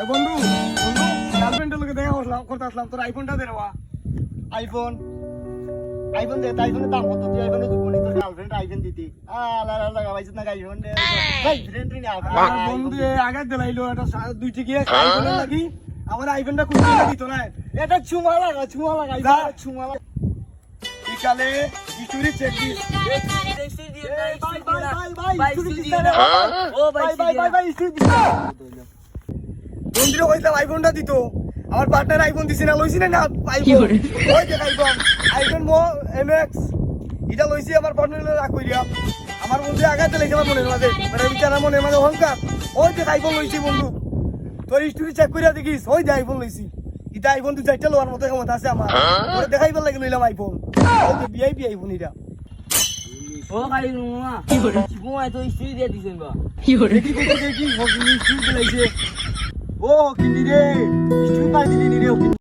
এ বন্ধু বন্ধু গার্লফ্রেন্ডের লোকে দেখা করলাম করতে আসলাম। তোর আইফোনটা দে রেওয়া। আইফোন আইফোন দে আইফোনের দাম কত? তুই আইফোনে তুই বলি তোর গার্লফ্রেন্ড আইফোন দিতি। আলা আলা লাগা না আইফোন দে? গার্লফ্রেন্ড রে না বন্ধু আগে দিলাইলো এটা দুই আইফোনের লাগি। আমার আইফোনটা কুড়ি টাকা দিত না? এটা চুমা লাগা চুমা লাগা চুমা লাগা। বিকালে স্টোরি চেক দিস। বাই বাই বাই বাই তুই দিস না। ও বাই বাই বাই বাই দিস না। বন্ধুরে কইলাম আইফোনটা দিত। আমার পার্টনার আইফোন দিছে না লইছি না না আইফোন ওই দেখ আইফোন আইফোন মো এমএক্স এটা লইছি আমার পার্টনার রাখ কইরা। আমার বন্ধু আগে দিলে আমার মনের মাঝে। মানে বিচারা মনের মাঝে অহংকার। ওই দেখ আইফোন লইছি বন্ধু। তোর স্টোরি চেক কইরা দেখিস। ওই দেখ আইফোন লইছি। এটা আইফোন তুই চারটা লোয়ার মতো ক্ষমতা আছে আমার। তোর দেখাইবার লাগে লইলাম আইফোন ওই যে ভিআইপি আইফোন এটা। ও খালি নুমা ঘুমায় তো স্ত্রী দিয়ে দিছেন বা। দেখি দেখি দেখি। হকিনি স্টোরি দিলাইছে ও কিনি রে। মিষ্টি পাই দিলি রে